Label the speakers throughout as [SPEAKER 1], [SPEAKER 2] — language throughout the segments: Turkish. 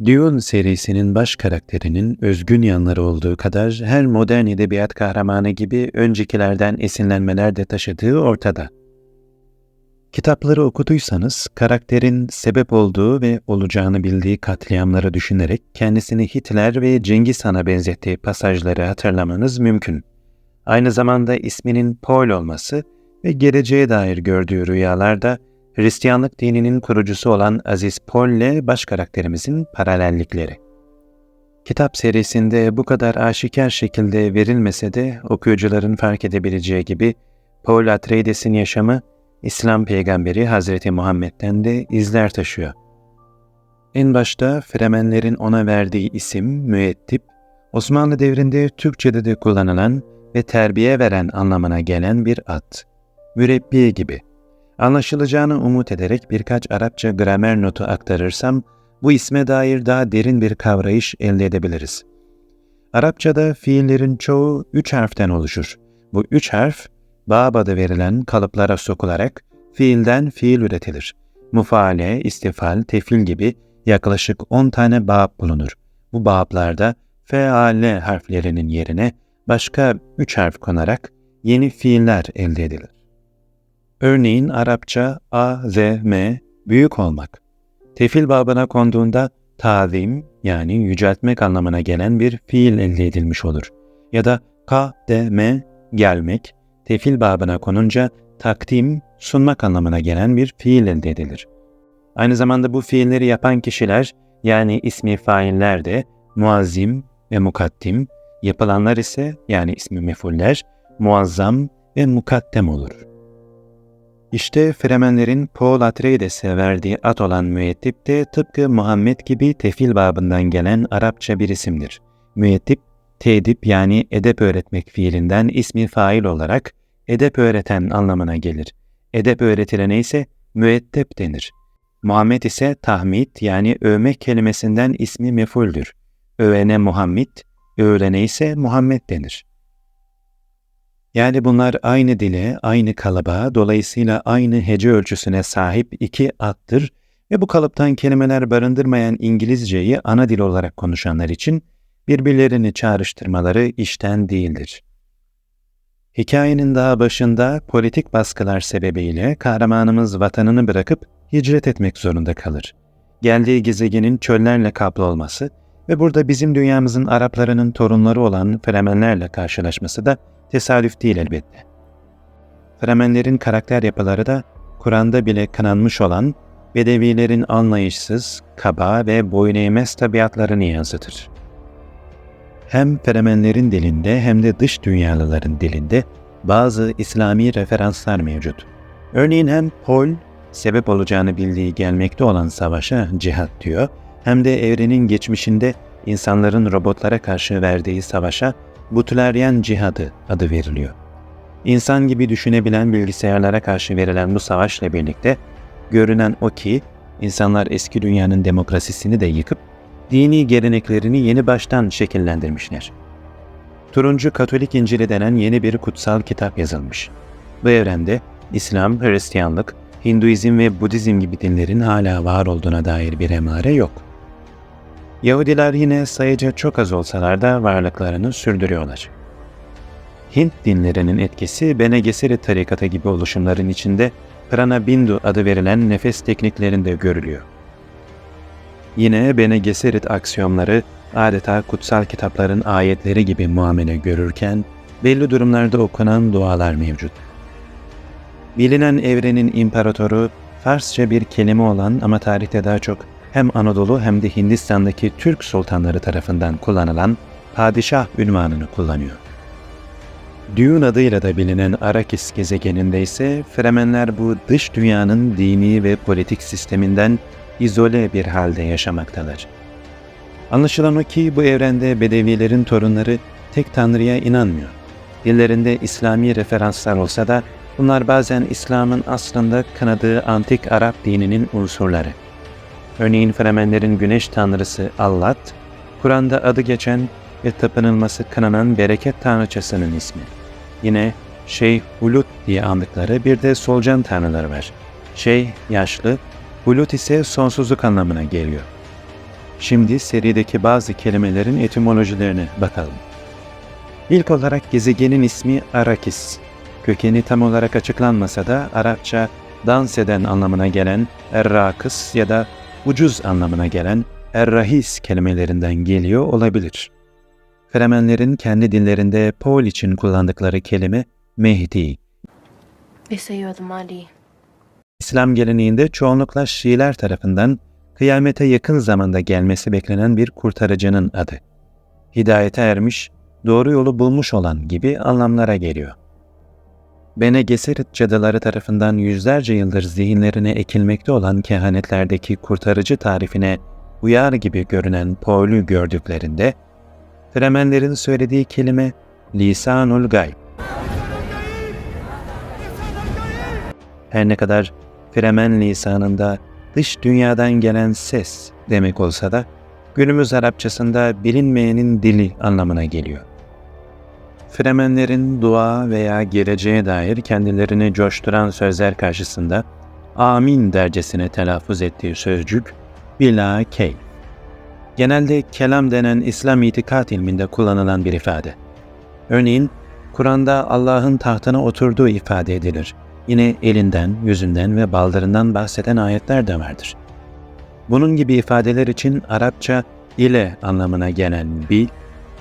[SPEAKER 1] Dune serisinin baş karakterinin özgün yanları olduğu kadar her modern edebiyat kahramanı gibi öncekilerden esinlenmeler de taşıdığı ortada. Kitapları okuduysanız karakterin sebep olduğu ve olacağını bildiği katliamları düşünerek kendisini Hitler ve Cengiz Han'a benzettiği pasajları hatırlamanız mümkün. Aynı zamanda isminin Paul olması ve geleceğe dair gördüğü rüyalarda Hristiyanlık dininin kurucusu olan Aziz Paul ile baş karakterimizin paralellikleri. Kitap serisinde bu kadar aşikar şekilde verilmese de okuyucuların fark edebileceği gibi Paul Atreides'in yaşamı İslam peygamberi Hazreti Muhammed'den de izler taşıyor. En başta Fremenlerin ona verdiği isim müettip, Osmanlı devrinde Türkçe'de de kullanılan ve terbiye veren anlamına gelen bir ad. Mürebbiye gibi. Anlaşılacağını umut ederek birkaç Arapça gramer notu aktarırsam, bu isme dair daha derin bir kavrayış elde edebiliriz. Arapçada fiillerin çoğu üç harften oluşur. Bu üç harf, bab adı verilen kalıplara sokularak fiilden fiil üretilir. Mufaale, istifal, tefil gibi yaklaşık 10 tane bab bulunur. Bu bablarda feale harflerinin yerine başka üç harf konarak yeni fiiller elde edilir. Örneğin Arapça a, z, m büyük olmak. Tefil babına konduğunda tazim yani yüceltmek anlamına gelen bir fiil elde edilmiş olur. Ya da ka, de, me gelmek, tefil babına konunca takdim, sunmak anlamına gelen bir fiil elde edilir. Aynı zamanda bu fiilleri yapan kişiler yani ismi failler de muazzim ve mukaddim, yapılanlar ise yani ismi mefuller muazzam ve mukaddem olur.'' İşte Fremenlerin Paul Atreides'e verdiği ad olan müettip de tıpkı Muhammed gibi tefil babından gelen Arapça bir isimdir. Müettip, tedip yani edep öğretmek fiilinden ismi fail olarak edep öğreten anlamına gelir. Edep öğretilene ise müettep denir. Muhammed ise tahmid yani övmek kelimesinden ismi mefuldür. Övene Muhammed, övülene ise Muhammed denir. Yani bunlar aynı dile, aynı kalıba, dolayısıyla aynı hece ölçüsüne sahip iki attır ve bu kalıptan kelimeler barındırmayan İngilizceyi ana dil olarak konuşanlar için birbirlerini çağrıştırmaları işten değildir. Hikayenin daha başında politik baskılar sebebiyle kahramanımız vatanını bırakıp hicret etmek zorunda kalır. Geldiği gezegenin çöllerle kaplı olması ve burada bizim dünyamızın Araplarının torunları olan Fremenlerle karşılaşması da tesadüf değil elbette. Fremenlerin karakter yapıları da Kur'an'da bile kınanmış olan Bedevilerin anlayışsız, kaba ve boyun eğmez tabiatlarını yansıtır. Hem Fremenlerin dilinde hem de dış dünyalıların dilinde bazı İslami referanslar mevcut. Örneğin hem Paul, sebep olacağını bildiği gelmekte olan savaşa cihat diyor, hem de evrenin geçmişinde insanların robotlara karşı verdiği savaşa Butlerian cihadı adı veriliyor. İnsan gibi düşünebilen bilgisayarlara karşı verilen bu savaşla birlikte görünen o ki insanlar eski dünyanın demokrasisini de yıkıp dini geleneklerini yeni baştan şekillendirmişler. Turuncu Katolik İncil'i denen yeni bir kutsal kitap yazılmış. Bu evrende İslam, Hristiyanlık, Hinduizm ve Budizm gibi dinlerin hala var olduğuna dair bir emare yok. Yahudiler yine sayıca çok az olsalar da varlıklarını sürdürüyorlar. Hint dinlerinin etkisi Bene Gesserit tarikatı gibi oluşumların içinde Prana Bindu adı verilen nefes tekniklerinde görülüyor. Yine Bene Gesserit aksiyonları adeta kutsal kitapların ayetleri gibi muamele görürken belli durumlarda okunan dualar mevcut. Bilinen evrenin imparatoru Farsça bir kelime olan ama tarihte daha çok hem Anadolu hem de Hindistan'daki Türk sultanları tarafından kullanılan padişah ünvanını kullanıyor. Düğün adıyla da bilinen Arakis gezegeninde ise Fremenler bu dış dünyanın dini ve politik sisteminden izole bir halde yaşamaktalar. Anlaşılan o ki bu evrende Bedevilerin torunları tek tanrıya inanmıyor. Dillerinde İslami referanslar olsa da bunlar bazen İslam'ın aslında kınadığı antik Arap dininin unsurları. Örneğin Fremenlerin güneş tanrısı Allat, Kur'an'da adı geçen ve tapınılması kınanan bereket tanrıçasının ismi. Yine Şeyh Hulut diye andıkları bir de solucan tanrıları var. Şeyh yaşlı, Hulut ise sonsuzluk anlamına geliyor. Şimdi serideki bazı kelimelerin etimolojilerine bakalım. İlk olarak gezegenin ismi Arakis. Kökeni tam olarak açıklanmasa da Arapça dans eden anlamına gelen Errakıs ya da ucuz anlamına gelen Errahis kelimelerinden geliyor olabilir. Fremenlerin kendi dillerinde Paul için kullandıkları kelime Mehdi. İslam geleneğinde çoğunlukla Şiiler tarafından kıyamete yakın zamanda gelmesi beklenen bir kurtarıcının adı. Hidayete ermiş, doğru yolu bulmuş olan gibi anlamlara geliyor. Bene Gesserit cadıları tarafından yüzlerce yıldır zihinlerine ekilmekte olan kehanetlerdeki kurtarıcı tarifine uyar gibi görünen Paul'ü gördüklerinde, Fremenlerin söylediği kelime lisanul gayb. Her ne kadar Fremen lisanında dış dünyadan gelen ses demek olsa da günümüz Arapçasında bilinmeyenin dili anlamına geliyor. Fremenlerin dua veya geleceğe dair kendilerini coşturan sözler karşısında amin dercesine telaffuz ettiği sözcük bila keyf. Genelde kelam denen İslam itikat ilminde kullanılan bir ifade. Örneğin Kur'an'da Allah'ın tahtına oturduğu ifade edilir. Yine elinden, yüzünden ve baldırından bahseden ayetler de vardır. Bunun gibi ifadeler için Arapça ile anlamına gelen bil,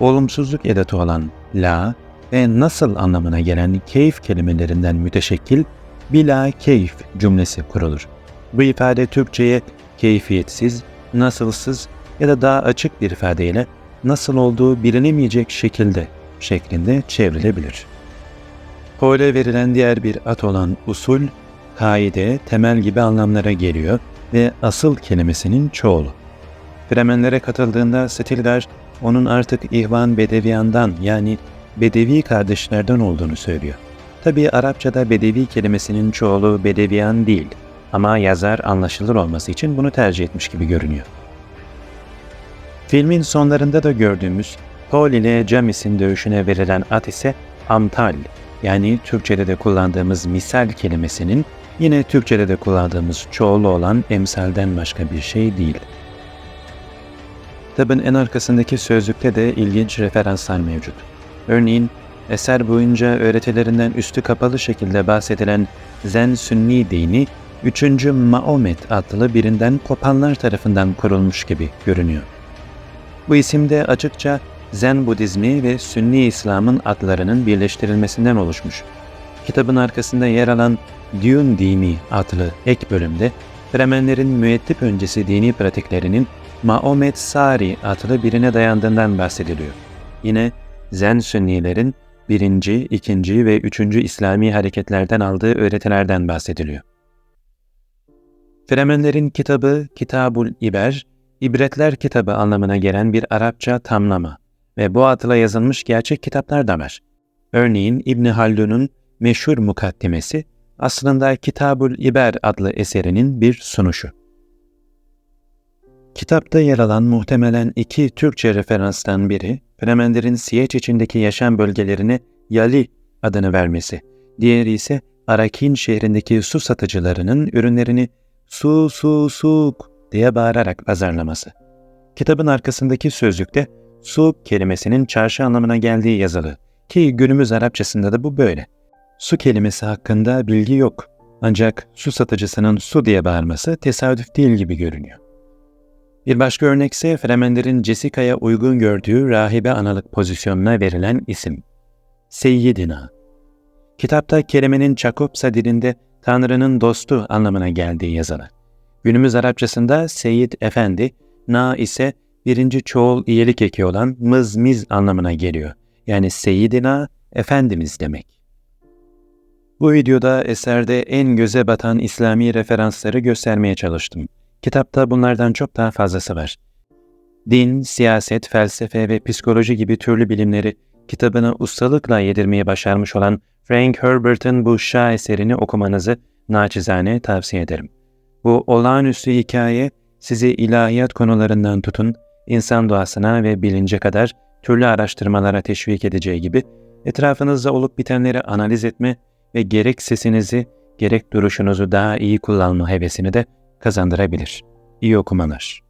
[SPEAKER 1] olumsuzluk edatı olan la ve nasıl anlamına gelen keyif kelimelerinden müteşekkil bila keyif cümlesi kurulur. Bu ifade Türkçe'ye keyfiyetsiz, nasılsız ya da daha açık bir ifadeyle nasıl olduğu bilinemeyecek şekilde şeklinde çevrilebilir. Hole verilen diğer bir at olan usul, kaide, temel gibi anlamlara geliyor ve asıl kelimesinin çoğulu. Fremenlere katıldığında Stilgar, onun artık İhvan Bedeviyan'dan yani Bedevi kardeşlerden olduğunu söylüyor. Tabi Arapçada Bedevi kelimesinin çoğulu Bedeviyan değil ama yazar anlaşılır olması için bunu tercih etmiş gibi görünüyor. Filmin sonlarında da gördüğümüz Paul ile Jamis'in dövüşüne verilen at ise Amtal yani Türkçe'de de kullandığımız misal kelimesinin yine Türkçe'de de kullandığımız çoğulu olan emsalden başka bir şey değil. Kitabın en arkasındaki sözlükte de ilginç referanslar mevcut. Örneğin eser boyunca öğretilerinden üstü kapalı şekilde bahsedilen Zen Sünni dini 3. Maomet adlı birinden kopanlar tarafından kurulmuş gibi görünüyor. Bu isimde açıkça Zen Budizmi ve Sünni İslam'ın adlarının birleştirilmesinden oluşmuş. Kitabın arkasında yer alan Dune Dini adlı ek bölümde Fremenlerin müettip öncesi dini pratiklerinin Maomet Sari adlı birine dayandığından bahsediliyor. Yine Zen Sünnilerin birinci, ikinci ve üçüncü İslami hareketlerden aldığı öğretilerden bahsediliyor. Fremenlerin kitabı Kitabul İber, İbretler kitabı anlamına gelen bir Arapça tamlama ve bu adla yazılmış gerçek kitaplar da var. Örneğin İbni Haldun'un meşhur mukaddimesi aslında Kitabul İber adlı eserinin bir sunuşu. Kitapta yer alan muhtemelen iki Türkçe referanstan biri, Fremenlerin Siyeç içindeki yaşam bölgelerine Yali adını vermesi, diğeri ise Arakin şehrindeki su satıcılarının ürünlerini su su suk diye bağırarak pazarlaması. Kitabın arkasındaki sözlükte su kelimesinin çarşı anlamına geldiği yazılı ki günümüz Arapçasında da bu böyle. Su kelimesi hakkında bilgi yok. Ancak su satıcısının su diye bağırması tesadüf değil gibi görünüyor. Bir başka örnek ise Fremenlerin Jessica'ya uygun gördüğü rahibe analık pozisyonuna verilen isim. Seyyidina. Kitapta kelimenin Çakopsa dilinde Tanrı'nın dostu anlamına geldiği yazılı. Günümüz Arapçasında Seyyid Efendi, Na ise birinci çoğul iyilik eki olan mızmiz anlamına geliyor. Yani Seyyidina, Efendimiz demek. Bu videoda eserde en göze batan İslami referansları göstermeye çalıştım. Kitapta bunlardan çok daha fazlası var. Din, siyaset, felsefe ve psikoloji gibi türlü bilimleri kitabına ustalıkla yedirmeyi başarmış olan Frank Herbert'ın bu şah eserini okumanızı naçizane tavsiye ederim. Bu olağanüstü hikaye sizi ilahiyat konularından tutun, insan doğasına ve bilince kadar türlü araştırmalara teşvik edeceği gibi etrafınızda olup bitenleri analiz etme ve gerek sesinizi gerek duruşunuzu daha iyi kullanma hevesini de kazandırabilir. İyi okumalar.